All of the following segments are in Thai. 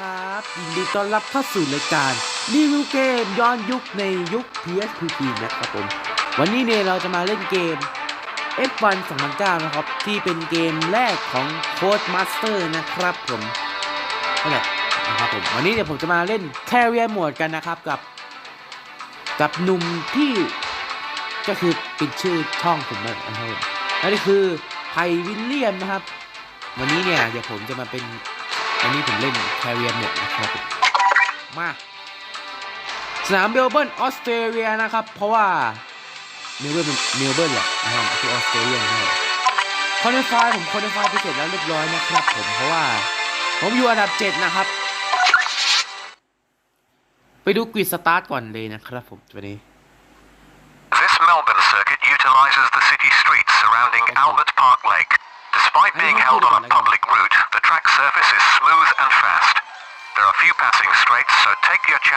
ครับยินดีต้อนรับเข้าสู่รายการรีวิวเกมย้อนยุคในยุค PSP นะครับผม วันนี้เนี่ยเราจะมาเล่นเกม F1 2009นะครับ ที่เป็นเกมแรกของ Code Master นะครับผมนั่นแหละนะครับผม วันนี้เดี๋ยวผมจะมาเล่น Carrier Mode กันนะครับกับ กับหนุ่มที่ก็คือเป็นชื่อช่องผมนะครับผมนั่นคือไพวิลเลียมนะครับ วันนี้เนี่ยเดี๋ยวผมจะมาเป็น วันนี้ผมเล่นแคเรียหมดนะครับมาสนามเมลเบิร์นออสเตรเลียนะครับ เพราะว่าเมลเบิร์นเมลเบิร์นแหละนะครับที่ออสเตรเลียนะครับคอนเนฟายผมคอนเนฟายไปเสร็จแล้วเรียบร้อยนะครับ ผมเพราะว่า ผมอยู่อันดับ7นะครับ ไปดูกริดสตาร์ทก่อนเลยนะครับผมวัน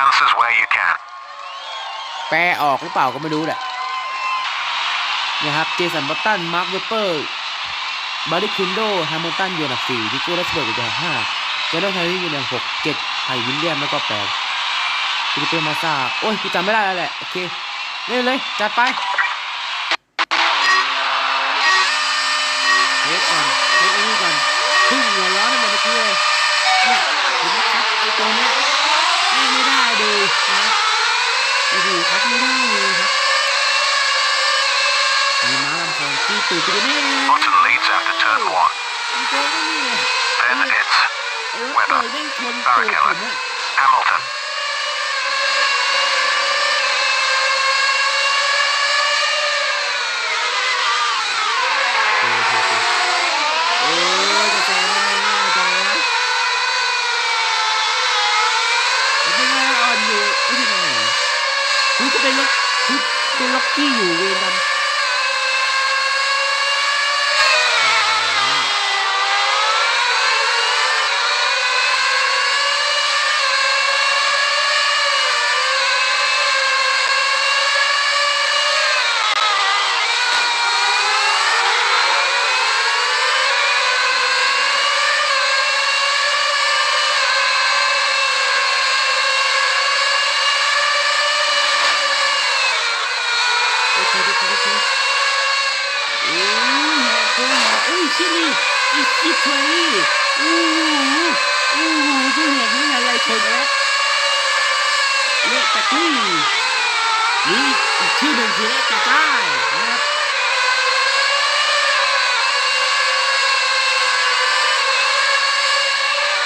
take your chances where you can. แปลออกหรือเปล่าก็ไม่รู้แหละนะครับเจสันบัตตันมาร์คเวเปอร์บาริคินโดแฮมิลตันอยู่อันดับสี่ดิโก้เลสเบิร์กอยู่อันดับห้าเจอร์ไทนี่อยู่อันดับหกเจ็ดไผ่วิลเลียมแล้วก็แปดฟิลิปเปมาซาโอ้ยกูจำไม่ได้แล้วแหละ โอเคเล่นเลยจัดไปเทสก่อนเทสไอ้นี่ก่อนพึ่งหัวร้อนตั้งแต่เมื่อกี้เลยเนี่ยเห็นไหมครับไอ้ตัวเนี้ย ไม่ไม่ได้เลยนะโอ้โหครับไม่ได้เลยครับมีม้าลำโพงที่ตื่นไปด้วยแน่ Button leads after turn one. มันเจอก็นี่ Then it's ไอ้รถเปิดแม่งชนตูดผมอะ Hamilton. โอ้ยจะแซงได้ง่ายจังนะไม่ง่ายอ่อนอยู่ไม่ใช่ไงเหรอคือจะเป็นล็อกคือ ที่อยู่เวรกันเคโอเคโอเคโอ้ยแหกโค้ง ที่นี่อีกอีกทวีโอ้โหโอ้โหคือแหกนี่อะไรคนแล้วเละกะตี้นี่อีกชื่อหนึ่งคือเละกะต้ายนะครับ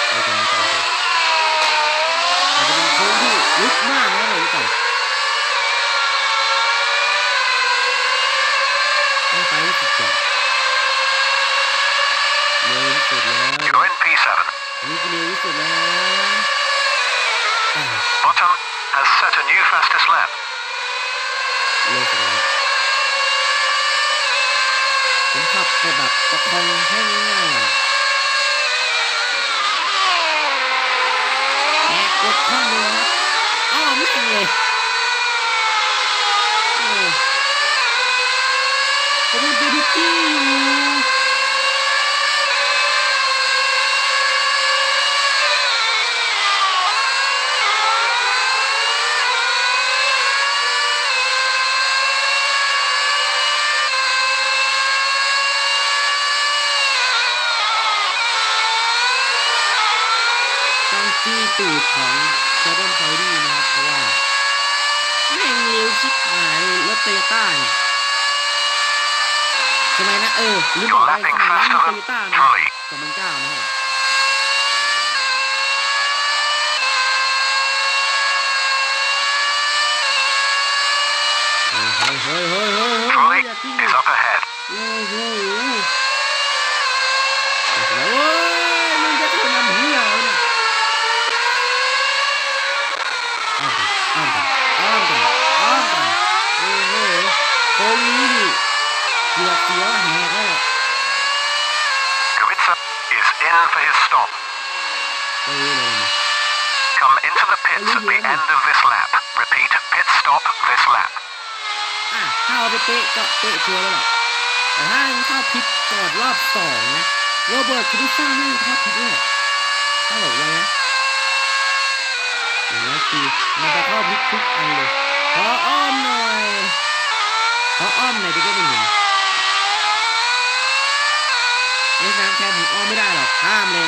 ไปกันไปกันไปกันอาจจะเป็นโค้งที่ลึกมากนะเลยก่อน ต้องไปให้สุดก่อนเร็วที่สุดแล้ว You're in P7. นี่คือเร็วที่สุดแล้วอ่า Button has set a new fastest lap. เร็วสุดแล้วผมขับไปแบบประคองให้ง่ายๆอะแอบกดข้างหนึงนะครับอ้อแม่งเลยโอ้ผมเป็นเบบี้ กี้อยู่ต้องจี้ตูดของเซเว่นไฟดี้นะครับเพราะว่าแม่งเร็วชิบหายเลยรถโตโยต้าเนี่ยสมัยนะเออลืมบอก You're ไปส lapping มัยนั้นมี faster โต than โยต้านะ Charlie. สองพันเก้านะครับเฮ้ยเฮ้ยเฮ้ยเฮ้ยเฮ้ย Charlie อย่าทิ้ง is up ahead. โอ้โห the end of this lap repeat pit stop this lap อะถ้าเอาไปเตะก็เตะชัวร์แล้วแหละแต่ถ้าเข้าพิษจอดรอบสองนะโรเบิร์ตคริสต้างไม่เข้าพิษเนี่ยถ้าหลบยังนะอย่างนี้คือมันจะเข้าพิษทุกอันเลยขออ้อมหน่อยขออ้อมหน่อยจะได้ไม่เห็นเอ๊ะน้ำแค่ผมอ้อมไม่ได้หรอกห้ามเลย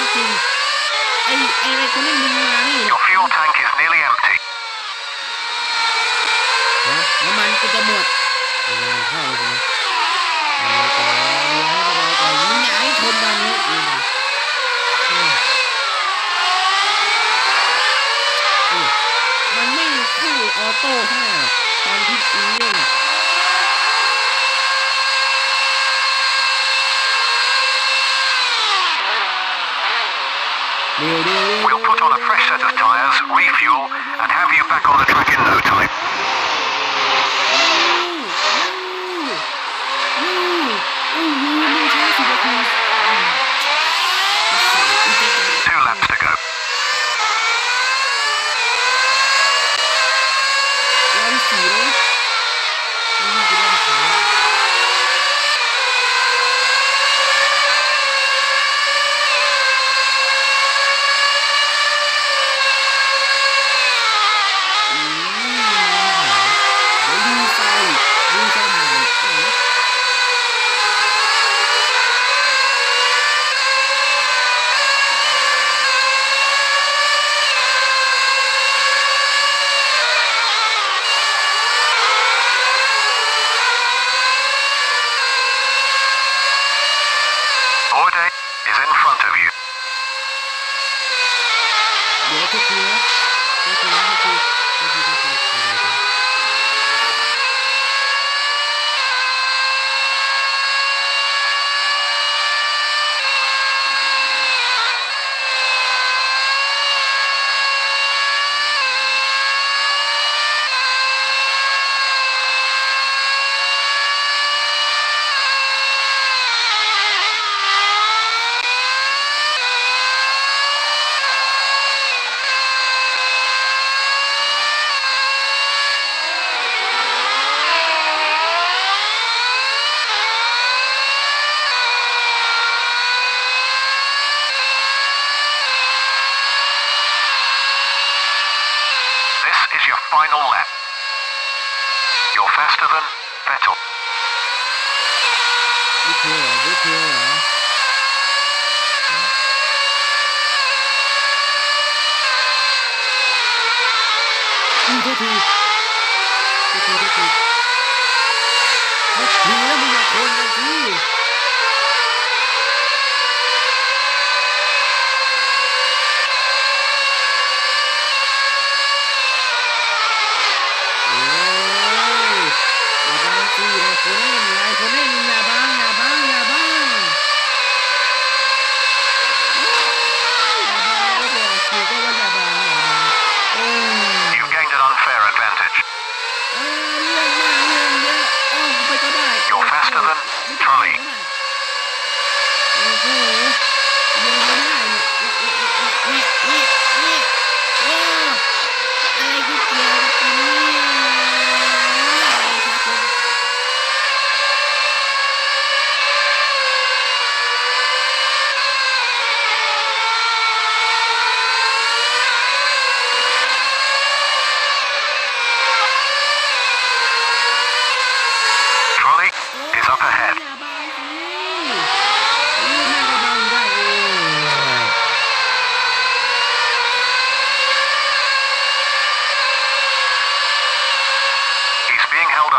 โต้ท่าการที่เอียงเร็วเร็วเร็ว You'll put on a fresh set of tyres, refuel, and have you back on the track in no time. อู้อู้อู้อู้อู้อู้อู้อู้อู้ Citizen Battle. Nuclear, nuclear. Duty. Duty, duty. Let's play on the corner, dude. Bye.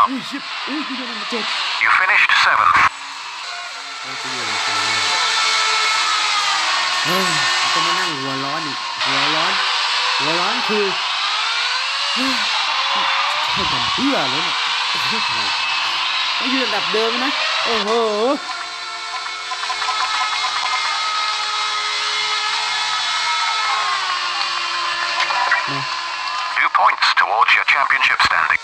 You finished seventh. หัวร้อนคือเฮ้ยผมเบื่อเลยเนี่ยก็ยืนดับเดิมนะ Two points towards your championship standing.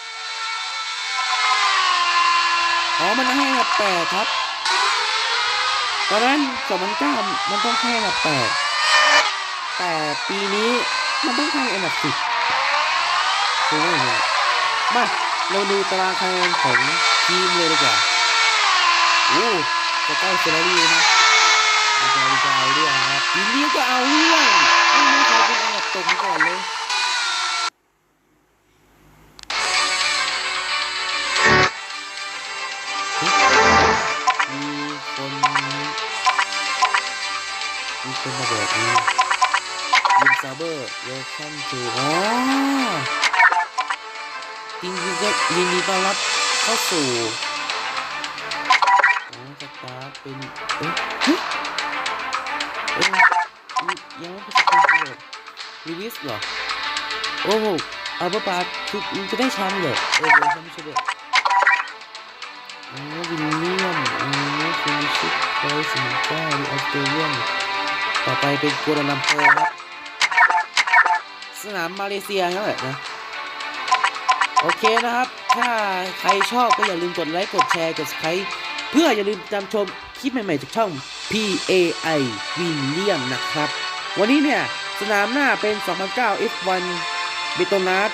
อ๋อ มันให้อันดับแปดครับ ตอนนั้นสองพันเก้ามันต้องให้อันดับแปดแต่ปีนี้มันต้องให้อันดับสิบคือว่าอย่างไรมาเราดูตารางคะแนนของทีมเลยดีกว่าโอ้จะใกล้เซนารีแล้วนะอาจารย์จะเอาเรื่องครับทีมนี้ก็เอาเรื่องไม่ไม่เคยเป็นอันดับตกมาก่อนเลย มีคนมาบอกนี้ยิมซาเบอร์เวลคัมทูอ๋อจริงๆก็ยินดีต้อนรับเข้าสู่อ๋อสตาร์เป็นเอ๊ะเฮ้ยเอ๊ะยังไม่เป็นสตาร์เลยรีลิสเหรอ โอ้โหอัลเบร์ปาคือมันจะได้แชมป์เหรอเออเดี๋ยวฉันไม่ใช่ด้วยอ๋อวิลเลียมอ๋อฟินิชิพไพรส์หนึ่งเก้าออสเตรเลียน ต่อไปเป็นกัวลาลัมเปอร์ครับ สนามมาเลเซียนั่นแหละนะ โอเคนะครับ ถ้าใครชอบก็อย่าลืมกดไลค์กดแชร์กด subscribe เพื่ออย่าลืมตามชมคลิปใหม่ ๆ จากช่อง PAI วิลเลียมนะครับ วันนี้เนี่ย สนามหน้าเป็น 2009 F1 เบโตนัส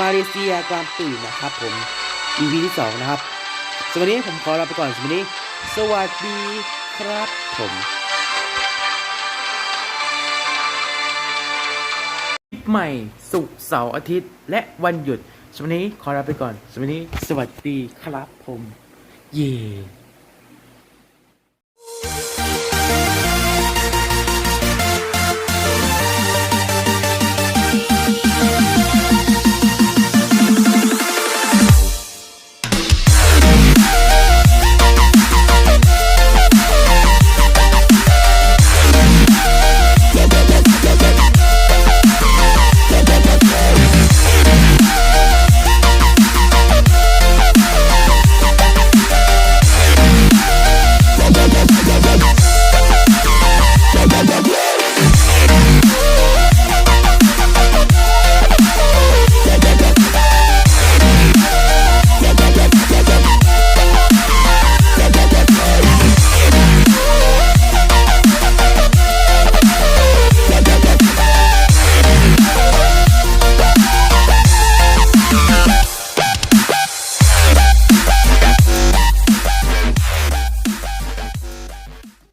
มาเลเซียกลางปีนะครับผม EP ที่ 2 นะครับสวัสดีผมขอลาไปก่อนสวัสดีสวัสดีครับผม ใหม่สุกเสาร์อาทิตย์ และวันหยุดสวันนี้ขอลาไปก่อนสวันนี้สวัสดีครับผม เย่